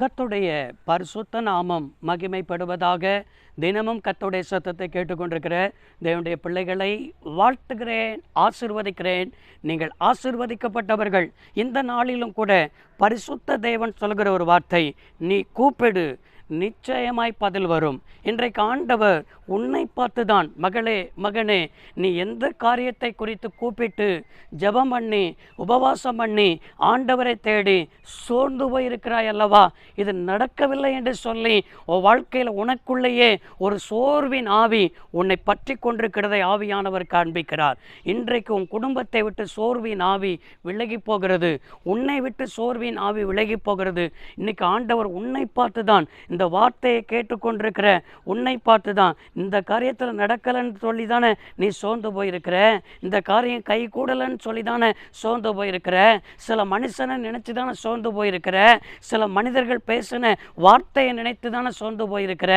கத்துடைய பரிசுத்த நாமம் மகிமைப்படுவதாக தினமும் கத்துடைய சத்தத்தை கேட்டுக்கொண்டிருக்கிற தேவனுடைய பிள்ளைகளை வாழ்த்துகிறேன் ஆசிர்வதிக்கிறேன். நீங்கள் ஆசிர்வதிக்கப்பட்டவர்கள். இந்த நாளிலும் கூட பரிசுத்த தேவன் சொல்கிற ஒரு வார்த்தை நீ கூப்பிடு நிச்சயமாய் பதில் வரும். இன்றைக்கு ஆண்டவர் உன்னை பார்த்துதான். மகளே மகனே நீ எந்த காரியத்தை குறித்து கூப்பிட்டு ஜெபம் பண்ணி உபவாசம் பண்ணி ஆண்டவரை தேடி சோர்ந்து போயிருக்கிறாய் அல்லவா? இது நடக்கவில்லை என்று சொல்லி உன் வாழ்க்கையில் உனக்குள்ளேயே ஒரு சோர்வின் ஆவி உன்னை பற்றி கொண்டிருக்கிறதை ஆவியானவர் காண்பிக்கிறார். இன்றைக்கு உன் குடும்பத்தை விட்டு சோர்வின் ஆவி விலகி போகிறது. உன்னை விட்டு சோர்வின் ஆவி விலகி போகிறது. இன்னைக்கு ஆண்டவர் உன்னை பார்த்து தான் இந்த வார்த்தையை கேட்டுக்கொண்டிருக்கிற உன்னை பார்த்து தான் இந்த காரியத்தில் நடக்கலைன்னு சொல்லி தானே நீ சோர்ந்து போயிருக்கிற? இந்த காரியம் கை கூடலைன்னு சொல்லி தானே சோர்ந்து போயிருக்கிற? சில மனுஷனை நினச்சி தானே சோர்ந்து போயிருக்கிற? சில மனிதர்கள் பேசின வார்த்தையை நினைத்து தானே சோர்ந்து போயிருக்கிற?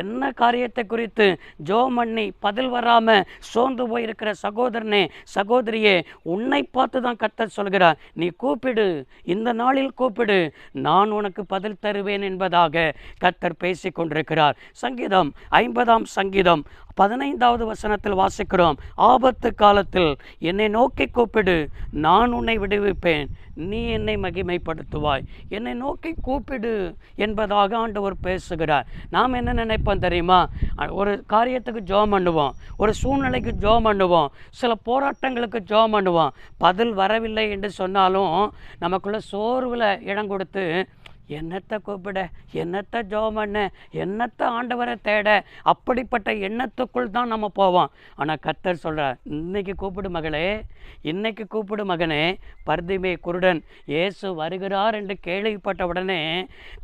என்ன காரியத்தை குறித்து ஜோ பண்ணி பதில் வராமல் சோர்ந்து போயிருக்கிற சகோதரனே சகோதரியே உன்னை பார்த்து தான் கத்த சொல்கிறார். நீ கூப்பிடு இந்த நாளில் கூப்பிடு நான் உனக்கு பதில் தருவேன் என்பதாக. கர்த்தர் பேசி கொண்டிருக்கிறார் சங்கீதம் ஐம்பதாம் சங்கீதம் பதினைந்தாவது வசனத்தில் வாசிக்கிறோம். ஆபத்து காலத்தில் என்னை நோக்கி கூப்பிடு நான் உன்னை விடுவிப்பேன். நீ என்னை மகிமைப்படுத்துவாய். என்னை நோக்கி கூப்பிடு என்பதாக ஆண்டவர் பேசுகிறார். நாம் என்ன நினைப்போம் தெரியுமா? ஒரு காரியத்துக்கு ஜோம் பண்ணுவோம். ஒரு சூழ்நிலைக்கு ஜோம் பண்ணுவோம். சில போராட்டங்களுக்கு ஜோம் பண்ணுவோம். பதில் வரவில்லை என்று சொன்னாலும் நமக்குள்ள சோர்வில் இடம் கொடுத்து என்னத்தை கூப்பிட? என்னத்தை ஜோம் பண்ண? என்னத்தை ஆண்டவரை தேட? அப்படிப்பட்ட எண்ணத்துக்குள் தான் நம்ம போவோம். ஆனால் கர்த்தர் சொல்கிறார் இன்றைக்கி கூப்பிடு மகளே இன்னைக்கு கூப்பிடு மகனே பர்திமே குருடன் இயேசு வருகிறார் என்று கேள்விப்பட்ட உடனே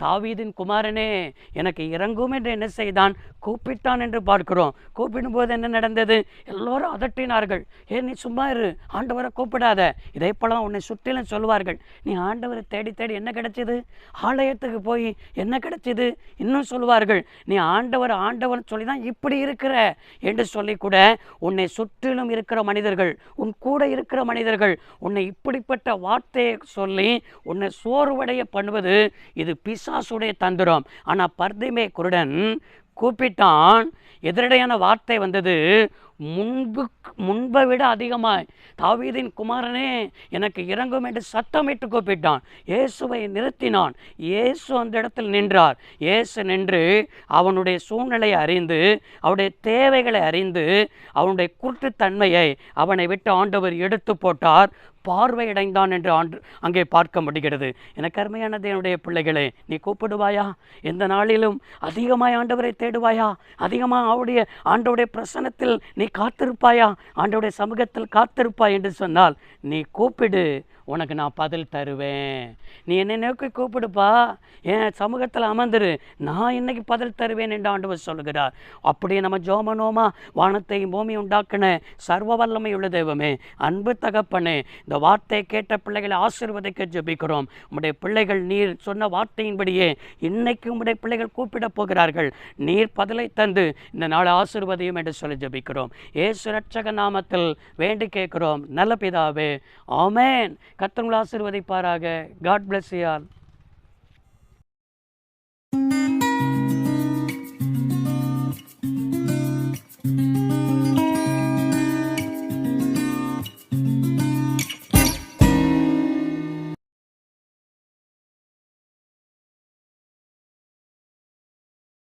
தாவீதின் குமாரனே எனக்கு இறங்கும் என்று என்ன செய்தான்? கூப்பிட்டான் என்று பார்க்கிறோம். கூப்பிடும்போது என்ன நடந்தது? எல்லோரும் அதட்டினார்கள். ஏ நீ சும்மா இரு ஆண்டவரை கூப்பிடாத. இதே போலாம் உன்னை சுற்றிலும் சொல்வார்கள். நீ ஆண்டவரை தேடி தேடி என்ன கிடைச்சது? ஆலயத்துக்கு போய் என்ன கிடைச்சது? இன்னும் சொல்வார்கள். நீ ஆண்டவர் ஆண்டவர் சொல்லி தான் இப்படி இருக்கிற என்று சொல்லி கூட உன்னை சுற்றிலும் இருக்கிற மனிதர்கள் உன் கூட இருக்கிற மனிதர்கள் உன்னை இப்படிப்பட்ட வார்த்தையை சொல்லி உன்னை சோர்வடைய பண்ணுவது இது பிசாசுடைய தந்திரம். ஆனால் பர்திமே குருடன் கூப்பிட்டான் எதிரடையான வார்த்தை வந்தது முன்பு முன்பை விட அதிகமாய் தாவீதின் குமாரனே எனக்கு இறங்கும் என்று சத்தமிட்டு கூப்பிட்டான். இயேசுவை நிறுத்தினான். இயேசு அந்த இடத்தில் நின்றார். இயேசு நின்று அவனுடைய சூழ்நிலையை அறிந்து அவனுடைய தேவைகளை அறிந்து அவனுடைய குருட்டுத்தன்மையை அவனை விட்டு ஆண்டவர் எடுத்து போட்டார். பார்வையடைந்தான் என்று ஆண்டு அங்கே பார்க்க முடிகிறது. எனக்கு அருமையான தேவனுடைய பிள்ளைகளே நீ கூப்பிடுவாயா? எந்த நாளிலும் அதிகமாய் ஆண்டவரை தேடுவாயா? அதிகமாக அவருடைய ஆண்டவுடைய பிரசனத்தில் நீ காத்திருப்பாயா? ஆண்டவுடைய சமூகத்தில் காத்திருப்பாய் என்று சொன்னால் நீ கூப்பிடு உனக்கு நான் பதில் தருவேன். நீ என்னை நோக்கி கூப்பிடுப்பா. என் சமூகத்தில் அமர்ந்துரு. நான் இன்னைக்கு பதில் தருவேன் என்று ஆண்டவர் சொல்கிறார் அப்படியே நம்ம ஜோமனோமா வானத்தையும் பூமி உண்டாக்கின சர்வ வல்லமை உள்ள தெய்வமே அன்பு தகப்பனே இந்த வார்த்தையை கேட்ட பிள்ளைகளை ஆசீர்வதிக்க ஜெபிக்கிறோம். உம்முடைய பிள்ளைகள் நீர் சொன்ன வார்த்தையின்படியே இன்னைக்கு உம்முடைய பிள்ளைகள் கூப்பிடப் போகிறார்கள். நீர் பதிலை தந்து இந்த நாளை ஆசீர்வதியும் என்று சொல்லி ஜெபிக்கிறோம். ஏசு ரட்சக நாமத்தில் வேண்டி கேட்கிறோம். நல்ல பிதாவே ஆமேன். கத்தவங்களை ஆசீர்வதிப்பாராக. காட் பிளஸ் யார்